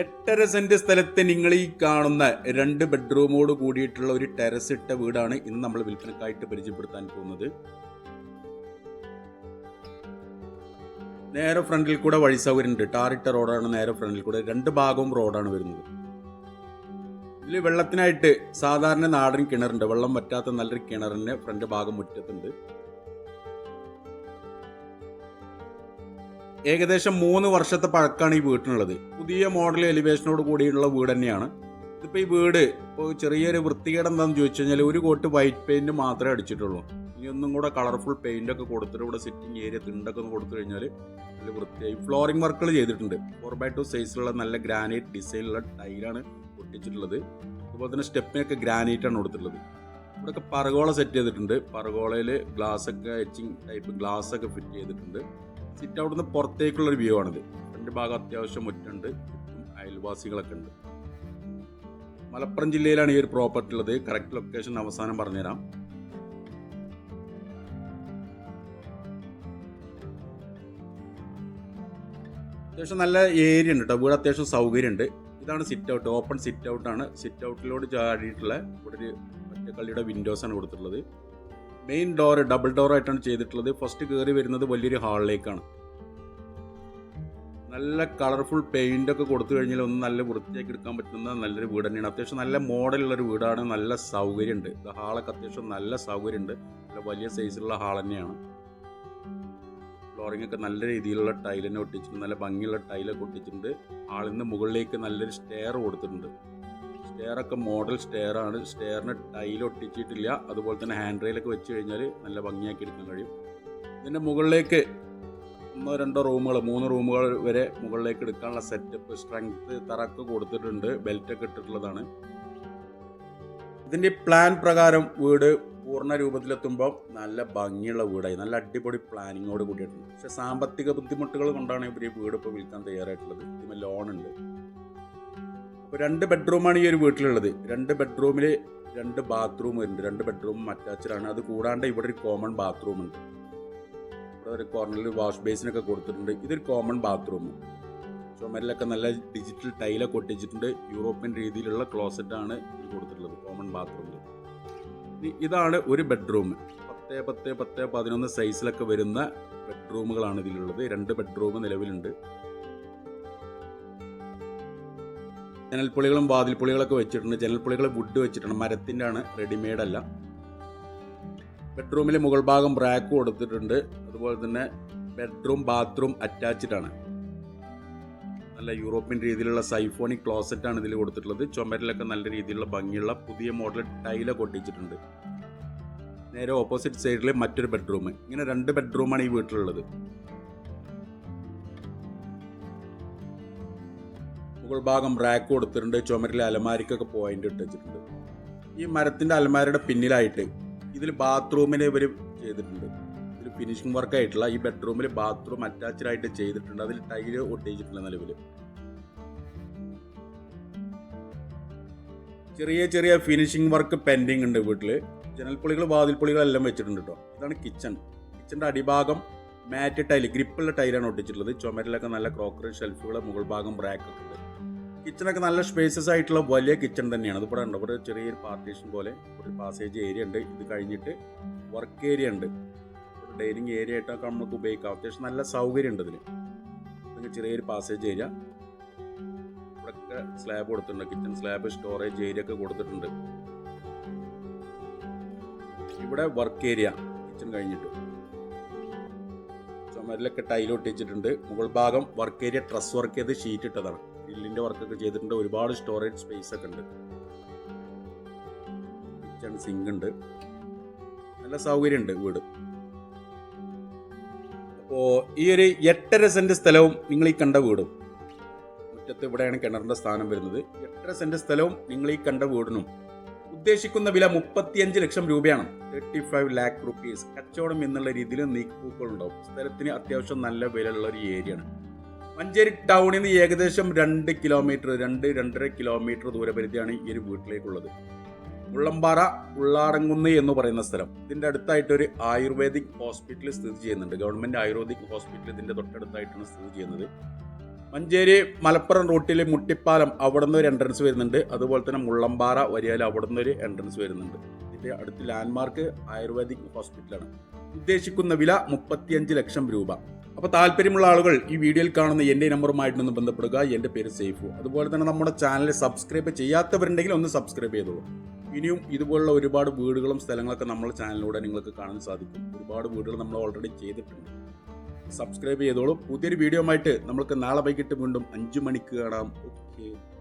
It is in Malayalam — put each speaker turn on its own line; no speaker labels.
എട്ടര സെന്റ് സ്ഥലത്ത് നിങ്ങൾ ഈ കാണുന്ന രണ്ട് ബെഡ്റൂമോട് കൂടിയിട്ടുള്ള ഒരു ടെറസ് ഇട്ട വീടാണ് ഇന്ന് നമ്മൾ വിൽപ്പനക്കായിട്ട് പരിചയപ്പെടുത്താൻ പോകുന്നത്. നേരെ ഫ്രണ്ടിൽ കൂടെ വഴി സൗകര്യം ഉണ്ട് ടാറിട്ട റോഡാണ് നേരെ ഫ്രണ്ടിൽ കൂടെ. രണ്ട് ഭാഗവും റോഡാണ് വരുന്നത്. ഇതിൽ വെള്ളത്തിനായിട്ട് സാധാരണ നാടൻ കിണറുണ്ട്. വെള്ളം പറ്റാത്ത നല്ലൊരു കിണറിന് ഫ്രണ്ട് ഭാഗം മുറ്റത്തുണ്ട്. ഏകദേശം മൂന്ന് വർഷത്തെ പഴക്കമാണ് ഈ വീട്ടിനുള്ളത്. പുതിയ മോഡൽ എലിവേഷനോട് കൂടിയുള്ള വീട് തന്നെയാണ്. ഇതിപ്പോൾ ഈ വീട് ഇപ്പോൾ ചെറിയൊരു വൃത്തികേട് എന്താണെന്ന് ചോദിച്ചു കഴിഞ്ഞാൽ ഒരു കോട്ട് വൈറ്റ് പെയിന്റ് മാത്രമേ അടിച്ചിട്ടുള്ളൂ. ഇനി ഒന്നും കൂടെ കളർഫുൾ ഒക്കെ കൊടുത്തിട്ട് ഇവിടെ സിറ്റിംഗ് ഏരിയ തിണ്ടൊക്കെ ഒന്ന് കൊടുത്തു കഴിഞ്ഞാൽ നല്ല വൃത്തിയായി. ഫ്ലോറിംഗ് വർക്കുകൾ ചെയ്തിട്ടുണ്ട്. ഫോർ ബൈ ടു സൈസിലുള്ള നല്ല ഗ്രാനൈറ്റ് ഡിസൈനുള്ള ടൈലാണ് പൊട്ടിച്ചിട്ടുള്ളത്. അതുപോലെ തന്നെ സ്റ്റെപ്പിനൊക്കെ ഗ്രാനൈറ്റ് ആണ് കൊടുത്തിട്ടുള്ളത്. ഇവിടെയൊക്കെ പറഗോള സെറ്റ് ചെയ്തിട്ടുണ്ട്. പറഗോളയിൽ ഗ്ലാസ് ഒക്കെ എച്ചിങ് ടൈപ്പ് ഗ്ലാസ് ഒക്കെ ഫിറ്റ് ചെയ്തിട്ടുണ്ട്. സിറ്റ് ഔട്ട് നിന്ന് പുറത്തേക്കുള്ള ഒരു വ്യൂ ആണിത്. രണ്ട് ഭാഗം അത്യാവശ്യം മുറ്റുണ്ട് അയൽവാസികളൊക്കെ ഉണ്ട്. മലപ്പുറം ജില്ലയിലാണ് ഈ ഒരു പ്രോപ്പർട്ടി ഉള്ളത്. കറക്റ്റ് ലൊക്കേഷൻ അവസാനം പറഞ്ഞുതരാം. അത്യാവശ്യം നല്ല ഏരിയ ഉണ്ട് കേട്ടോ വീട് അത്യാവശ്യം സൗകര്യമുണ്ട്. ഇതാണ് സിറ്റ് ഔട്ട് ഓപ്പൺ സിറ്റ് ഔട്ടാണ് സിറ്റ് ഔട്ടിലോട് ചാടിയിട്ടുള്ള ഇവിടെ ഒരു വിൻഡോസ് ആണ് കൊടുത്തിട്ടുള്ളത്. മെയിൻ ഡോർ ഡബിൾ ഡോർ ആയിട്ടാണ് ചെയ്തിട്ടുള്ളത്. ഫസ്റ്റ് കയറി വരുന്നത് വലിയൊരു ഹാളിലേക്കാണ് നല്ല കളർഫുൾ പെയിന്റ് ഒക്കെ കൊടുത്തു കഴിഞ്ഞാൽ ഒന്ന് നല്ല വൃത്തിയാക്കി എടുക്കാൻ പറ്റുന്ന നല്ലൊരു വീട് തന്നെയാണ്. അത്യാവശ്യം നല്ല മോഡലുള്ള ഒരു വീടാണ്. നല്ല സൗകര്യമുണ്ട്. ഇത് ഹാളൊക്കെ അത്യാവശ്യം നല്ല സൗകര്യമുണ്ട്. നല്ല വലിയ സൈസിലുള്ള ഹാൾ തന്നെയാണ്. ഫ്ലോറിംഗ് ഒക്കെ നല്ല രീതിയിലുള്ള ടൈലിനെ ഒട്ടിച്ചിട്ടുണ്ട്. നല്ല ഭംഗിയുള്ള ടൈലൊക്കെ ഒട്ടിച്ചിട്ടുണ്ട്. ഹാളിൽ മുകളിലേക്ക് നല്ലൊരു സ്റ്റെയർ കൊടുത്തിട്ടുണ്ട്. സ്റ്റെയർ ഒക്കെ മോഡൽ സ്റ്റെയർ ആണ് സ്റ്റെയറിന് ടൈൽ ഒട്ടിച്ചിട്ടില്ല. അതുപോലെ തന്നെ ഹാൻഡ് റെയിലൊക്കെ വെച്ച് കഴിഞ്ഞാൽ നല്ല ഭംഗിയാക്കി എടുക്കാൻ കഴിയും. ഇതിന്റെ മുകളിലേക്ക് ഒന്നോ രണ്ടോ റൂമുകൾ മൂന്ന് റൂമുകൾ വരെ മുകളിലേക്ക് എടുക്കാനുള്ള സെറ്റപ്പ് സ്ട്രെങ്ത് തറക്ക് കൊടുത്തിട്ടുണ്ട്. ബെൽറ്റൊക്കെ ഇട്ടിട്ടുള്ളതാണ്. ഇതിന്റെ പ്ലാൻ പ്രകാരം വീട് പൂർണ രൂപത്തിലെത്തുമ്പോൾ നല്ല ഭംഗിയുള്ള വീടായി. നല്ല അടിപൊളി പ്ലാനിങ്ങോട് കൂടിയിട്ടുണ്ട്. പക്ഷേ സാമ്പത്തിക ബുദ്ധിമുട്ടുകൾ കൊണ്ടാണ് ഇവർ ഈ വീട് ഇപ്പോൾ വിൽക്കാൻ തയ്യാറായിട്ടുള്ളത്. ഇതിന് ലോൺ ഉണ്ട്. അപ്പോൾ രണ്ട് ബെഡ്റൂമാണ് ഈ ഒരു വീട്ടിലുള്ളത്. രണ്ട് ബെഡ്റൂമിൽ രണ്ട് ബാത്റൂം വരുന്നുണ്ട് രണ്ട് ബെഡ്റൂം അറ്റാച്ച്ഡാണ് അത് കൂടാണ്ട് ഇവിടെ ഒരു കോമൺ ബാത്റൂം ഉണ്ട്. ഇവിടെ ഒരു കോർണറിൽ വാഷ് ബേസിനൊക്കെ കൊടുത്തിട്ടുണ്ട്. ഇതൊരു കോമൺ ബാത്റൂം ചുമരിലൊക്കെ നല്ല ഡിജിറ്റൽ ടൈലൊക്കെ ഒട്ടിച്ചിട്ടുണ്ട്. യൂറോപ്യൻ രീതിയിലുള്ള ക്ലോസറ്റാണ് ഇത് കൊടുത്തിട്ടുള്ളത് കോമൺ ബാത്റൂമിൽ ഇതാണ് ഒരു ബെഡ്റൂം പത്ത് പത്ത് പത്ത് പതിനൊന്ന് സൈസിലൊക്കെ വരുന്ന ബെഡ്റൂമുകളാണ് ഇതിലുള്ളത്. രണ്ട് ബെഡ്റൂം നിലവിലുണ്ട്. ജനൽപ്പൊളികളും വാതിൽപ്പൊളികളൊക്കെ വെച്ചിട്ടുണ്ട്. ജനൽപ്പുളികൾ വുഡ് വെച്ചിട്ടുണ്ട്. മരത്തിന്റെ ആണ് റെഡിമെയ്ഡ് അല്ല ബെഡ്റൂമിലെ മുകൾ ഭാഗം റാക്ക് കൊടുത്തിട്ടുണ്ട്. അതുപോലെ തന്നെ ബെഡ്റൂം ബാത്റൂം അറ്റാച്ച്ഡ് ആണ്. നല്ല യൂറോപ്യൻ രീതിയിലുള്ള സൈഫോണിക് ക്ലോസറ്റ് ആണ് ഇതിൽ കൊടുത്തിട്ടുള്ളത്. ചുമരിലൊക്കെ നല്ല രീതിയിലുള്ള ഭംഗിയുള്ള പുതിയ മോഡൽ ടൈലൊക്കെ ഒട്ടിച്ചിട്ടുണ്ട്. നേരെ ഓപ്പോസിറ്റ് സൈഡിൽ മറ്റൊരു ബെഡ്റൂം ഇങ്ങനെ രണ്ട് ബെഡ്റൂമാണ് ഈ വീട്ടിലുള്ളത്. മുകൾ ഭാഗം റാക്ക് കൊടുത്തിട്ടുണ്ട് ചുമരിലെ അലമാരിക്കൊക്കെ പോയിന്റ് ഇട്ട് വെച്ചിട്ടുണ്ട്. ഈ മരത്തിന്റെ അലമാരയുടെ പിന്നിലായിട്ട് ഇതിൽ ബാത്റൂമിനെ ഇവർ ചെയ്തിട്ടുണ്ട്. ഇതിൽ ഫിനിഷിംഗ് വർക്ക് ആയിട്ടുള്ള ഈ ബെഡ്റൂമിൽ ബാത്റൂം അറ്റാച്ച്ഡ് ആയിട്ട് ചെയ്തിട്ടുണ്ട്. അതിൽ ടൈൽ ഒട്ടിച്ചിട്ടുണ്ട് നിലവിൽ ചെറിയ ചെറിയ ഫിനിഷിംഗ് വർക്ക് പെൻഡിങ് ഉണ്ട് വീട്ടിൽ ജനൽപ്പൊളികൾ വാതിൽപ്പൊളികളെല്ലാം വെച്ചിട്ടുണ്ട് കേട്ടോ ഇതാണ് കിച്ചൺ കിച്ചന്റെ അടിഭാഗം മാറ്റ് ടൈൽ ഗ്രിപ്പുള്ള ടൈലാണ് ഒട്ടിച്ചിട്ടുള്ളത്. ചുമരിലൊക്കെ നല്ല ക്രോക്കറി ഷെൽഫുകൾ മുകൾ ഭാഗം റാക്കൊക്കെ ഉണ്ട്. കിച്ചണൊക്കെ നല്ല സ്പേസസ് ആയിട്ടുള്ള വലിയ കിച്ചൺ തന്നെയാണ്. അത് ഇവിടെ ഉണ്ട് ഇവിടെ ചെറിയൊരു പാർട്ടീഷൻ പോലെ ഒരു പാസേജ് ഏരിയ ഉണ്ട്. ഇത് കഴിഞ്ഞിട്ട് വർക്ക് ഏരിയ ഉണ്ട്. ഡൈനിങ് ഏരിയ ആയിട്ടൊക്കെ നമുക്ക് ഉപയോഗിക്കാം. അത്യാവശ്യം നല്ല സൗകര്യം ഉണ്ട് പിന്നെ ചെറിയൊരു പാസേജ് ഏരിയ ഇവിടെയൊക്കെ സ്ലാബ് കൊടുത്തിട്ടുണ്ട്. കിച്ചൺ സ്ലാബ് സ്റ്റോറേജ് ഏരിയ ഒക്കെ കൊടുത്തിട്ടുണ്ട്. ഇവിടെ വർക്ക് ഏരിയ കിച്ചൺ കഴിഞ്ഞിട്ട്. ചുമരിലൊക്കെ ടൈൽ ഒട്ടിച്ചിട്ടുണ്ട്. മുകൾ ഭാഗം വർക്ക് ഏരിയ ട്രസ് വർക്ക് ചെയ്ത് ഷീറ്റ് ഇട്ടതാണ്. ഗ്രില്ലിന്റെ വർക്കൊക്കെ ചെയ്തിട്ടുണ്ട്. ഒരുപാട് സ്റ്റോറേജ് സ്പേസ് ഒക്കെ ഉണ്ട്. കിച്ചൺ സിങ്ക് ഉണ്ട്. നല്ല സൗകര്യമുണ്ട് വീട്. അപ്പോൾ ഈ ഒരു എട്ടര സെന്റ് സ്ഥലവും നിങ്ങൾ ഈ കണ്ട വീടും. മുറ്റത്ത് ഇവിടെയാണ് കിണറിന്റെ സ്ഥാനം വരുന്നത്. എട്ടര സെന്റ് സ്ഥലവും നിങ്ങൾ ഈ കണ്ട വീടിനും. ഉദ്ദേശിക്കുന്ന വില മുപ്പത്തിയഞ്ച് ലക്ഷം രൂപയാണ്. തേർട്ടി ഫൈവ് ലാക്ക് റുപ്പീസ് കച്ചവടം എന്നുള്ള രീതിയിൽ നീക്കൂക്കൾ ഉണ്ടാവും സ്ഥലത്തിന് അത്യാവശ്യം നല്ല വിലയുള്ള ഒരു ഏരിയയാണ് മഞ്ചേരി ടൗണിൽ നിന്ന് ഏകദേശം രണ്ട് കിലോമീറ്റർ രണ്ട് രണ്ടര കിലോമീറ്റർ ദൂരപരിധിയാണ് ഈ ഒരു വീട്ടിലേക്കുള്ളത്. മുള്ളമ്പാറ ഉള്ളാറങ്കുന്ന് എന്ന് പറയുന്ന സ്ഥലം. ഇതിന്റെ അടുത്തായിട്ട് ഒരു ആയുർവേദിക് ഹോസ്പിറ്റൽ സ്ഥിതി ചെയ്യുന്നുണ്ട്. ഗവൺമെന്റ് ആയുർവേദിക് ഹോസ്പിറ്റൽ ഇതിന്റെ തൊട്ടടുത്തായിട്ടാണ് സ്ഥിതി ചെയ്യുന്നത്. മഞ്ചേരി മലപ്പുറം റൂട്ടിൽ മുട്ടിപ്പാലം അവിടെ നിന്ന് ഒരു എൻട്രൻസ് വരുന്നുണ്ട്. അതുപോലെ തന്നെ മുള്ളമ്പാറ വരിയാൽ അവിടെ നിന്ന് ഒരു എൻട്രൻസ് വരുന്നുണ്ട്. ഇതിന്റെ അടുത്ത് ലാൻഡ്മാർക്ക് ആയുർവേദിക് ഹോസ്പിറ്റലാണ് ഉദ്ദേശിക്കുന്ന വില മുപ്പത്തിയഞ്ച് ലക്ഷം രൂപ. അപ്പോൾ താല്പര്യമുള്ള ആളുകൾ ഈ വീഡിയോയിൽ കാണുന്ന എന്റെ നമ്പറുമായിട്ടൊന്ന് ബന്ധപ്പെടുക. എന്റെ പേര് സേഫു. അതുപോലെ തന്നെ നമ്മുടെ ചാനൽ സബ്സ്ക്രൈബ് ചെയ്യാത്തവരുണ്ടെങ്കിൽ ഒന്ന് സബ്സ്ക്രൈബ് ചെയ്തോളൂ. ഇനിയും ഇതുപോലുള്ള ഒരുപാട് വീടുകളും സ്ഥലങ്ങളൊക്കെ നമ്മുടെ ചാനലിലൂടെ നിങ്ങൾക്ക് കാണാൻ സാധിക്കും. ഒരുപാട് വീടുകൾ നമ്മൾ ഓൾറെഡി ചെയ്തിട്ടുണ്ട്. സബ്സ്ക്രൈബ് ചെയ്തോളൂ. പുതിയൊരു വീഡിയോ ആയിട്ട് നമ്മൾക്ക് നാളെ വൈകിട്ട് വീണ്ടും അഞ്ചു മണിക്ക് കാണാം. ഓക്കെ